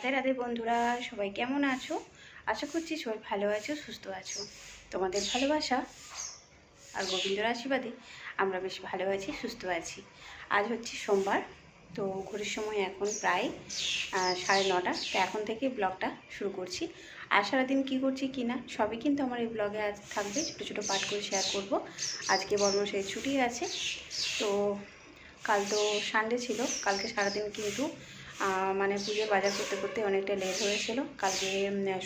রাধে রাধে বন্ধুরা, সবাই কেমন আছো? আশা করছি সবাই ভালো আছো, সুস্থ আছো। তোমাদের ভালোবাসা আর গোবিন্দর আশীর্বাদে আমরা বেশ ভালো আছি, সুস্থ আছি। আজ হচ্ছে সোমবার, তো ঘড়ির সময় এখন প্রায় সাড়ে নটা। তো এখন থেকে ব্লগটা শুরু করছি। আর সারাদিন কী করছি কি না, সবই কিন্তু আমার এই ব্লগে আজ থাকবে। ছোটো ছোটো পাঠ করে শেয়ার করব। আজকে বর্মশাই ছুটি আছে। তো কাল তো সানডে ছিল, কালকে সারাদিন কিন্তু মানে পুজোর বাজার করতে করতে অনেকটা লেট হয়েছিল। কালকে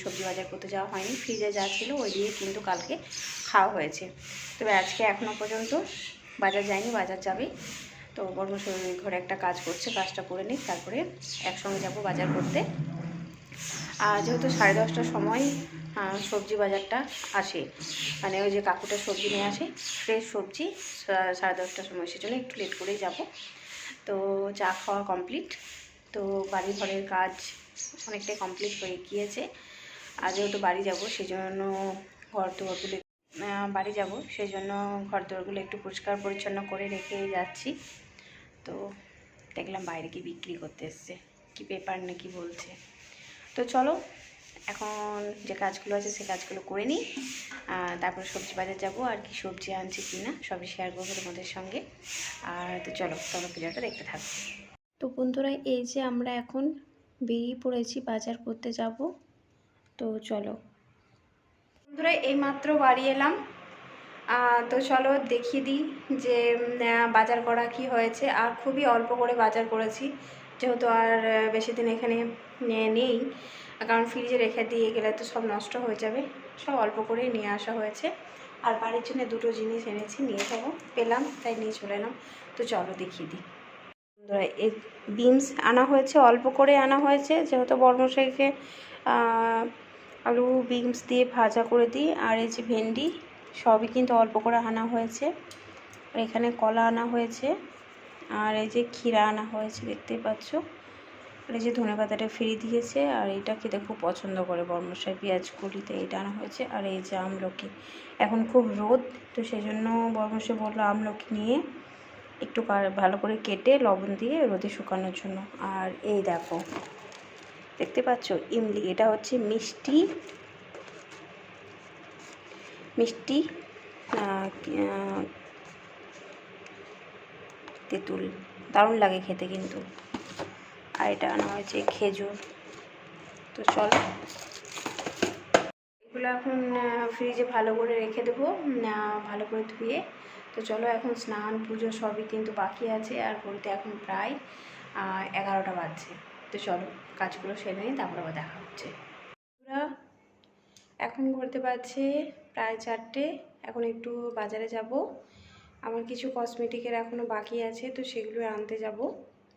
সবজি বাজার করতে যাওয়া হয়নি ফ্রিজে যা ছিল ওই দিয়ে কিন্তু কালকে খাওয়া হয়েছে। তবে আজকে এখনও পর্যন্ত বাজার যায়নি, বাজার যাবে তো বর্মশোর ঘরে একটা কাজ করছে, কাজটা করে নিই তারপরে একসঙ্গে যাব বাজার করতে। আর যেহেতু সাড়ে দশটার সময় সবজি বাজারটা আসে মানে ওই যে কাকুটা সবজি নিয়ে আসে ফ্রেশ সবজি সাড়ে দশটার সময়, সেজন্য একটু লেট করেই যাব। তো চা খাওয়া কমপ্লিট তো বাড়ি ঘরের কাজ অনেকটাই কমপ্লিট হয়ে গিয়েছে। আর যেহেতু বাড়ি যাব সেই জন্য ঘর দুয়ারগুলো বাড়ি যাব সেই জন্য ঘর দুয়ারগুলো একটু পরিষ্কার পরিচ্ছন্ন করে রেখে যাচ্ছি। তো দেখলাম বাইরে কি বিক্রি করতে এসছে, কি পেপার নাকি বলছে। তো চলো, এখন যে কাজগুলো আছে সে কাজগুলো করে নিই। তারপরে সবজি বাজার যাব, আর কি সবজি আনছি কি না সবই শেয়ার করব তোমাদের সঙ্গে। আর তো চলো তোমরা ভিডিওটা দেখতে থাকো। তো বন্ধুরা, এই যে আমরা এখন বেরিয়ে পড়েছি বাজার করতে যাব। তো চলো। বন্ধুরা, এইমাত্র বাড়ি এলাম। তো চলো দেখিয়ে দিই যে বাজার করা কি হয়েছে। আর খুবই অল্প করে বাজার করেছি। যেহেতু আর বেশি দিন এখানে নেই। কারণ ফ্রিজে রেখে দিয়ে গেলে তো সব নষ্ট হয়ে যাবে। সব অল্প করেই নিয়ে আসা হয়েছে। আর বাড়ির জন্য দুটো জিনিস এনেছি, নিয়ে যাব। পেলাম, তাই নিয়ে চলে এলাম। তো চলো দেখিয়ে দিই। বন্ধুরা বিনস আনা হয়েছে, অল্প করে আনা হয়েছে। যেহেতু বর্মশাইকে আলু, বিনস দিয়ে ভাজা করে দিই, আর এই যে ভেন্ডি, সবই কিন্তু অল্প করে আনা হয়েছে। আর এখানে কলা আনা হয়েছে, আর এই যে ক্ষীরা আনা হয়েছে, দেখতেই পাচ্ছ। আর এই যে ধনে পাতাটা ফ্রি দিয়েছে, আর এটা খেতে খুব পছন্দ করে বর্মশাই পেঁয়াজ কুলিতে এটা আনা হয়েছে। আর এই যে আমলকি, এখন খুব রোদ, তো সেই জন্য বর্মশাই বলল আমলকি নিয়ে একটু ভালো করে কেটে লবণ দিয়ে রোদে শুকানোর জন্য। আর এই দেখো, দেখতে পাচ্ছ? ইমলি, এটা হচ্ছে মিষ্টি মিষ্টি তেঁতুল। দারুণ লাগে খেতে কিন্তু। আর এটা আনা হয়েছে খেজুর। তো চলো। এগুলো এখন ফ্রিজে ভালো করে রেখে দেবো। ভালো করে ধুয়ে তো চলো এখন স্নান, পুজো সবই কিন্তু বাকি আছে আর বলতে এখন প্রায় এগারোটা বাজছে। তো চলো কাজগুলো সেরে নিই, তারপর আবার দেখা হচ্ছে। এখন করতে পারছে প্রায় চারটে, এখন একটু বাজারে যাব। আমার কিছু কসমেটিকের এখনও বাকি আছে, তো সেগুলো আনতে যাব।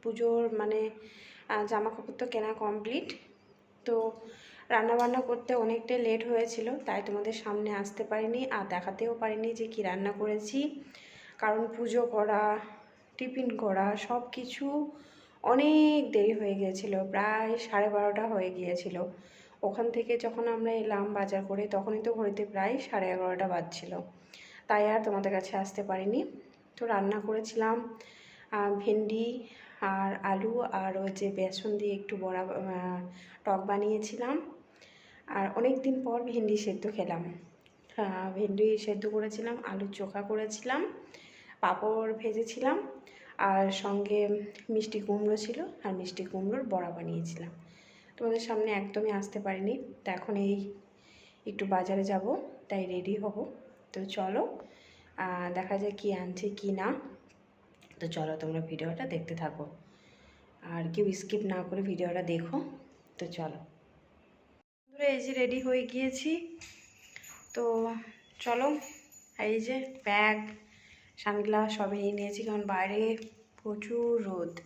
পুজোর মানে জামা কাপড় তো কেনা কমপ্লিট তো রান্না বান্না করতে অনেকটাই লেট হয়েছিল, তাই তোমাদের সামনে আসতে পারিনি আর দেখাতেও পারিনি যে কি রান্না করেছি। কারণ পুজো করা, টিফিন করা সব কিছু অনেক দেরি হয়ে গিয়েছিল, প্রায় সাড়ে বারোটা হয়ে গিয়েছিল। ওখান থেকে যখন আমরা এলাম বাজার করে, তখনই তো ঘড়িতে প্রায় সাড়ে এগারোটা বাজছিল, তাই আর তোমাদের কাছে আসতে পারিনি। তো রান্না করেছিলাম ভেন্ডি আর আলু আর ওই যে বেসন দিয়ে একটু বড়া টক বানিয়েছিলাম। আর অনেক দিন পর ভেন্ডি সেদ্ধ খেলাম। ভেন্ডি সেদ্ধ করেছিলাম আলুর চোখা করেছিলাম, পাঁপড় ভেজেছিলাম, আর সঙ্গে মিষ্টি কুমড়ো ছিল, আর মিষ্টি কুমড়োর বড়া বানিয়েছিলাম। তোমাদের সামনে একদমই আসতে পারিনি, তো এখন এই একটু বাজারে যাব, তাই রেডি হব। তো চলো দেখা যায় কি আনছে কি না। তো চলো, তোমরা ভিডিওটা দেখতে থাকো। আর কেউ স্কিপ না করে ভিডিওটা দেখো। তো চলো। এই যে রেডি হয়ে গিয়েছি। তো চলো, এই যে ব্যাগ সানগ্লাস সবই নিয়ে নিয়েছি, কারণ বাইরে প্রচুর রোদ।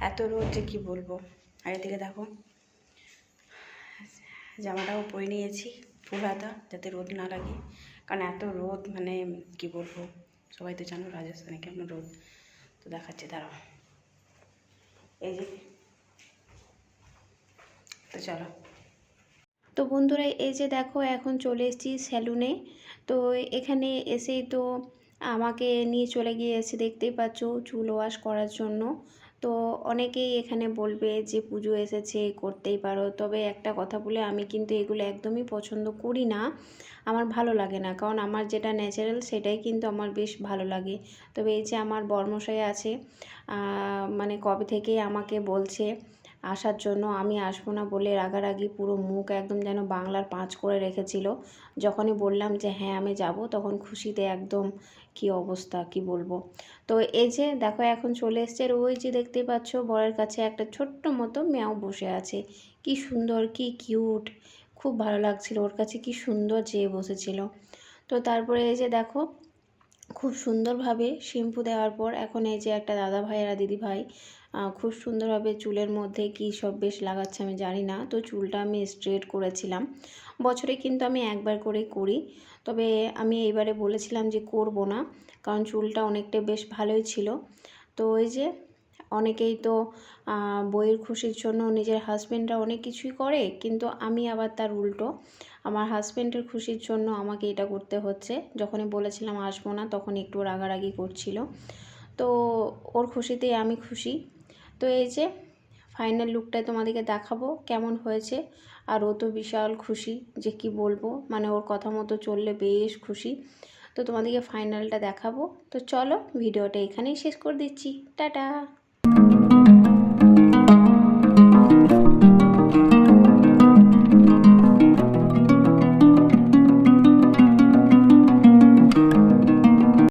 এত রোদ যে কী বলব? আর এদিকে দেখো, জামাটাও পরে নিয়েছি, ফুল হাতা, যাতে রোদ না লাগে। কারণ এত রোদ মানে কি বলব? সবাই তো জানো রাজস্থানে কেমন রোদ। তো দেখাচ্ছে, দাঁড়াও। এই যে, তো চলো। তো বন্ধুরা, এই যে দেখো, এখন চলে এসেছি স্যালুনে তো এখানে এসেই তো আমাকে নিয়ে চলে গিয়েছে, দেখতেই পাচ্ছ, চুল ওয়াশ করার জন্য। তো অনেকেই এখানে বলবে যে, পুজো এসেছে, করতেই পারো। তবে একটা কথা বলে, আমি কিন্তু এগুলো একদমই পছন্দ করি না। আমার ভালো লাগে না, কারণ আমার যেটা ন্যাচারাল সেটাই কিন্তু আমার বেশ ভালো লাগে। তবে এই যে আমার বর্মশাই আছে মানে কবে থেকেই আমাকে বলছে আসার জন্য আমি আসব না বলে রাগারাগি পুরো মুখ একদম যেন বাংলার পাঁচ করে রেখেছিল। যখনই বললাম যে হ্যাঁ আমি যাব, তখন খুশিতে একদম, কি অবস্থা, কি বলব? তো এই যে, দেখো, এখন চলে এসছে আর ওই যে দেখতেই পাচ্ছ, বরের কাছে একটা ছোট্ট মতো ম্যাও বসে আছে। কি সুন্দর, কি কিউট। খুব ভালো লাগছিল ওর কাছে, কি সুন্দর চেয়ে বসেছিল। তো তারপরে এই যে দেখো, খুব সুন্দরভাবে শ্যাম্পু দেওয়ার পর এখন এই যে একটা দাদা ভাই আর দিদি ভাই খুব সুন্দরভাবে চুলের মধ্যে কী সব বেশ লাগাচ্ছে আমি জানি না। তো চুলটা আমি স্ট্রেট করেছিলাম। বছরে কিন্তু আমি একবার করেই করি। তবে আমি এইবারে বলেছিলাম যে করব না, কারণ চুলটা অনেকটা বেশ ভালোই ছিল। তো ওই যে অনেকেই তো বইয়ের খুশির জন্য নিজের হাজব্যান্ডরা অনেক কিছুই করে, কিন্তু আমি আবার তার উল্টো। আমার হাজব্যান্ডের খুশির জন্য আমাকে এটা করতে হচ্ছে। যখনই বলেছিলাম আসব না, তখন একটু রাগারাগি করছিল। তো ওর খুশিতেই আমি খুশি। তো এই যে ফাইনাল লুকটা তোমাদেরকে দেখাবো, কেমন হয়েছে? আর ও তো বিশাল খুশি যে কি বলব মানে ওর কথা মতো চললে বেশ খুশি। তো তোমাদেরকে ফাইনালটা দেখাবো। তো চলো, ভিডিওটা এখানেই শেষ করে দিচ্ছি। টাটা!